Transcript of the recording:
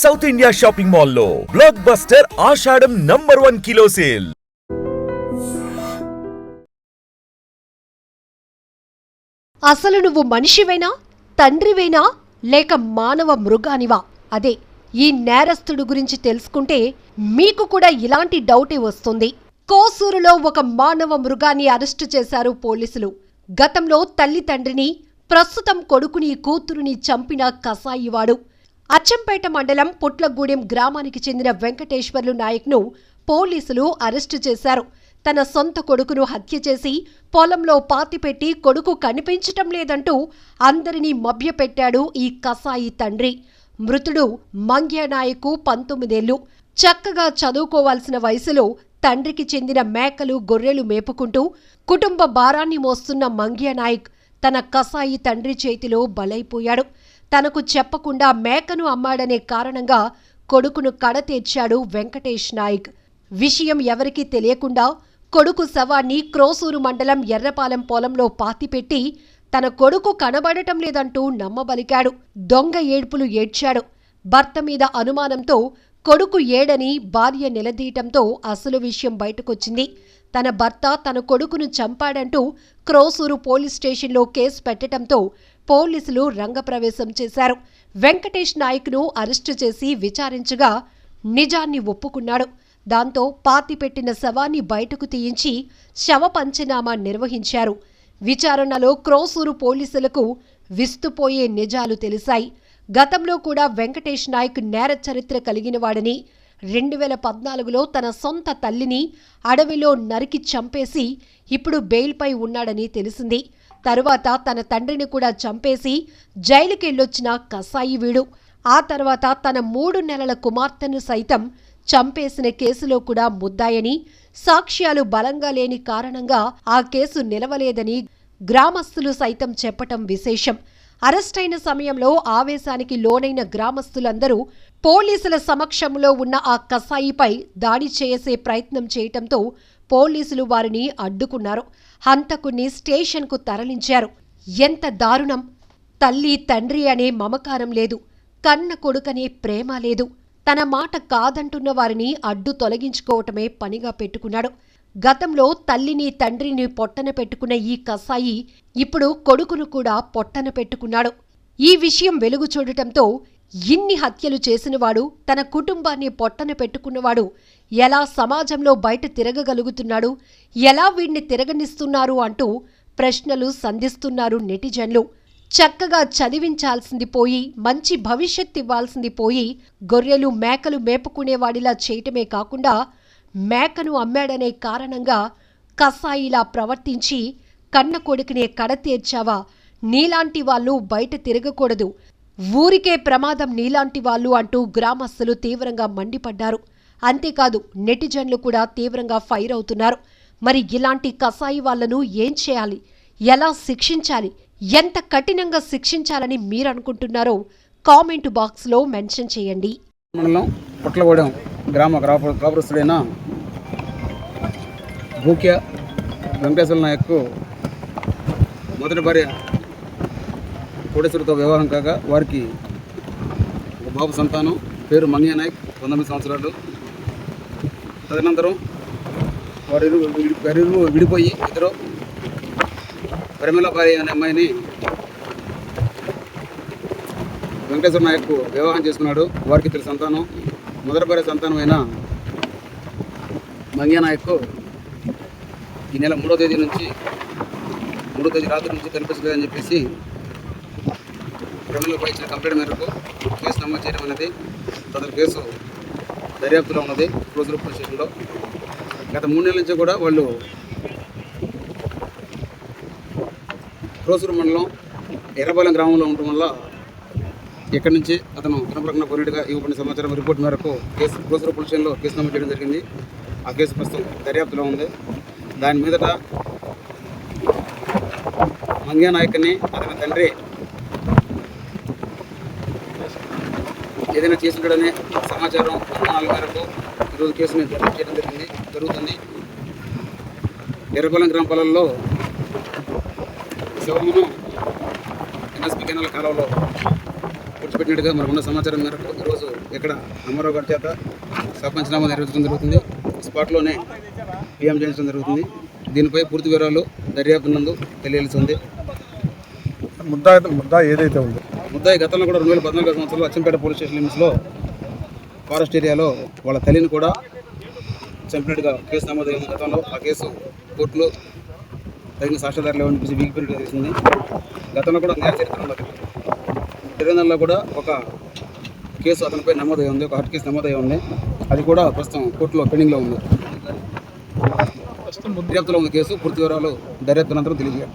South India shopping మాల్లో blockbuster ఆషాఢం number one kilo sale అసలు నువ్వు మనిషివేనా తండ్రివేనా లేక మానవ మృగానివా? అదే ఈ నేరస్తుడు గురించి తెలుసుకుంటే మీకు కూడా ఇలాంటి డౌటే వస్తుంది. కోసూరులో ఒక మానవ మృగాన్ని అరెస్టు చేశారు పోలీసులు. గతంలో తల్లి తండ్రిని ప్రస్తుతం కొడుకుని కూతురుని చంపిన కసాయివాడు. అచ్చంపేట మండలం పుట్లగూడెం గ్రామానికి చెందిన వెంకటేశ్వర్లు నాయక్ను పోలీసులు అరెస్టు చేశారు. తన సొంత కొడుకును హత్య చేసి పొలంలో పాతిపెట్టి కొడుకు కనిపించటం లేదంటూ అందరినీ మభ్యపెట్టాడు ఈ కసాయి తండ్రి. మృతుడు మంగ్యానాయకు పంతొమ్మిదేళ్ళు చక్కగా చదువుకోవాల్సిన వయసులో తండ్రికి చెందిన మేకలు గొర్రెలు మేపుకుంటూ కుటుంబ భారాన్ని మోస్తున్న మంగ్యనాయక్ తన కసాయి తండ్రి చేతిలో బలైపోయాడు. తనకు చెప్పకుండా మేకను అమ్మాడనే కారణంగా కొడుకును కడతీర్చాడు వెంకటేష్ నాయక్. విషయం ఎవరికీ తెలియకుండా కొడుకు శవాన్ని క్రోసూరు మండలం ఎర్రపాలెం పొలంలో పాతిపెట్టి తన కొడుకు కనబడటం లేదంటూ నమ్మబలికాడు. దొంగ ఏడ్పులు ఏడ్చాడు. భర్త మీద అనుమానంతో కొడుకు ఏడని భార్య నిలదీయటంతో అసలు విషయం బయటకొచ్చింది. తన భర్త తన కొడుకును చంపాడంటూ క్రోసూరు పోలీస్ స్టేషన్లో కేసు పెట్టడంతో పోలీసులు రంగప్రవేశం చేశారు. వెంకటేష్ నాయక్ను అరెస్టు చేసి విచారించగా నిజాన్ని ఒప్పుకున్నాడు. దాంతో పాతిపెట్టిన శవాన్ని బయటకు తీయించి శవ పంచనామా నిర్వహించారు. విచారణలో క్రోసూరు పోలీసులకు విస్తుపోయే నిజాలు తెలిశాయి. గతంలో కూడా వెంకటేష్ నాయక్ నేర చరిత్ర కలిగినవాడని రెండు వేల పద్నాలుగులో తన సొంత తల్లిని అడవిలో నరికి చంపేసి ఇప్పుడు బెయిల్పై ఉన్నాడని తెలిసింది. తరువాత తన తండ్రిని కూడా చంపేసి జైలుకెళ్ళొచ్చిన కసాయి వీడు. ఆ తర్వాత తన మూడు నెలల కుమార్తెను సైతం చంపేసిన కేసులో కూడా ముద్దాయని సాక్ష్యాలు బలంగా లేని కారణంగా ఆ కేసు నిలవలేదని గ్రామస్తులు సైతం చెప్పటం విశేషం. అరెస్టైన సమయంలో ఆవేశానికి లోనైన గ్రామస్తులందరూ పోలీసుల సమక్షంలో ఉన్న ఆ కసాయిపై దాడి చేసే ప్రయత్నం చేయటంతో పోలీసులు వారిని అడ్డుకున్నారు. హంతకుణ్ణి స్టేషన్కు తరలించారు. ఎంత దారుణం! తల్లి తండ్రి అనే మమకారం లేదు. కన్న కొడుకనే ప్రేమ లేదు. తన మాట కాదంటున్న వారిని అడ్డు తొలగించుకోవటమే పనిగా పెట్టుకున్నాడు. గతంలో తల్లిని తండ్రిని పొట్టన పెట్టుకున్న ఈ కసాయి ఇప్పుడు కొడుకును కూడా పొట్టన పెట్టుకున్నాడు. ఈ విషయం వెలుగు చూడటంతో ఇన్ని హత్యలు చేసినవాడు తన కుటుంబాన్ని పొట్టన పెట్టుకున్నవాడు ఎలా సమాజంలో బయట తిరగగలుగుతున్నాడు ఎలా వీడిని తిరగనిస్తున్నారు అంటూ ప్రశ్నలు సంధిస్తున్నారు నెటిజన్లు. చక్కగా చదివించాల్సింది పోయి మంచి భవిష్యత్ ఇవ్వాల్సింది పోయి గొర్రెలు మేకలు మేపుకునేవాడిలా చేయటమే కాకుండా మేకను అమ్మాడనే కారణంగా కసాయిలా ప్రవర్తించి కన్న కొడుకునే కడతీర్చావా నీలాంటి వాళ్ళు బయట తిరగకూడదు. ఊరికే ప్రమాదం నీలాంటి వాళ్ళు అంటూ గ్రామస్తులు తీవ్రంగా మండిపడ్డారు. అంతేకాదు నెటిజన్లు కూడా తీవ్రంగా ఫైర్ అవుతున్నారు. మరి ఇలాంటి కసాయి వాళ్ళను ఏం చేయాలి? ఎలా శిక్షించాలి? ఎంత కఠినంగా శిక్షించాలని మీరు అనుకుంటున్నారో కామెంట్ బాక్స్లో మెన్షన్ చేయండి. మండలం పుట్లగూడెం గ్రామ కాపు భూక్య వెంకటేశ్వర నాయక్ మొదటి భార్య కోటేశ్వరితో వివాహం కాగా వారికి ఒక బాబు సంతానం పేరు మంగ్య నాయక్ పంతొమ్మిది సంవత్సరాలు. తదనంతరం వారి వారిరు విడిపోయి ఇద్దరు పరిమళ భార్య అనే అమ్మాయిని వెంకటేశ్వర నాయక్ వివాహం చేసుకున్నాడు. వారికి ఇద్దరు సంతానం మొదటి భార్య సంతానమైన మంగ్య నాయక్ ఈ నెల మూడో తేదీ నుంచి మూడో తేదీ రాత్రి నుంచి కనిపించలేదని చెప్పేసి క్రిమినల్పై ఇచ్చిన కంప్లైంట్ మేరకు కేసు నమోదు చేయడం అనేది తదుపరి కేసు దర్యాప్తులో ఉన్నది క్లోజ్ పోలీస్ స్టేషన్లో గత మూడు నెలల నుంచి కూడా వాళ్ళు క్రోసూరు మండలం ఎర్రబాలెం గ్రామంలో ఉండటం వల్ల ఇక్కడి నుంచి అతను కనపడకుండా కొరిటిగా ఇవ్వబడిన సమాచారం రిపోర్ట్ మేరకు కేసు క్రోసూరు పోలీస్ స్టేషన్లో కేసు నమోదు చేయడం జరిగింది. ఆ కేసు ప్రస్తుతం దర్యాప్తులో ఉంది. దాని మీదట మంగ్యా నాయకుని అతని తండ్రి ఏదైనా చేసుంటాడనే సమాచారం మేరకు ఈరోజు కేసుని దర్యాప్తు చేయడం జరిగింది. జరుగుతుంది. ఎర్రపాలెం గ్రామ పొలంలో శవమును ఎన్ఎస్పి కెనాల కాలంలో పూడ్చిపెట్టినట్టుగా మనకున్న సమాచారం మేరకు ఈరోజు ఇక్కడ అమ్మారావు గారి చేత సర్పంచనామా నిర్వహించడం జరుగుతుంది. స్పాట్లోనే పిఎం చేయించడం జరుగుతుంది. దీనిపై పూర్తి వివరాలు దర్యాప్తు నందు తెలియాల్సి ఉంది. ముద్దా ముద్దా ఏదైతే ఉందో ముద్దాయి గతంలో కూడా రెండు వేల పద్నాలుగు సంవత్సరంలో అచ్చంపేట పోలీస్ స్టేషన్ లిమిట్స్లో ఫారెస్ట్ ఏరియాలో వాళ్ళ తల్లిని కూడా చంపినట్టుగా కేసు నమోదైంది గతంలో ఆ కేసు కోర్టులో తగిన సాక్ష్యాధారాలు వీక్ పీరియడ్ చేసింది గతంలో కూడా నేర చరిత్ర. తెలంగాణలో కూడా ఒక కేసు అతనిపై నమోదై ఉంది ఒక హట్ కేసు నమోదై ఉంది. అది కూడా ప్రస్తుతం కోర్టులో పెండింగ్లో ఉంది. దర్యాప్తులో ఉంది కేసు పూర్తి వివరాలు దర్యాప్తు అనంతరం తెలియజేయాలి.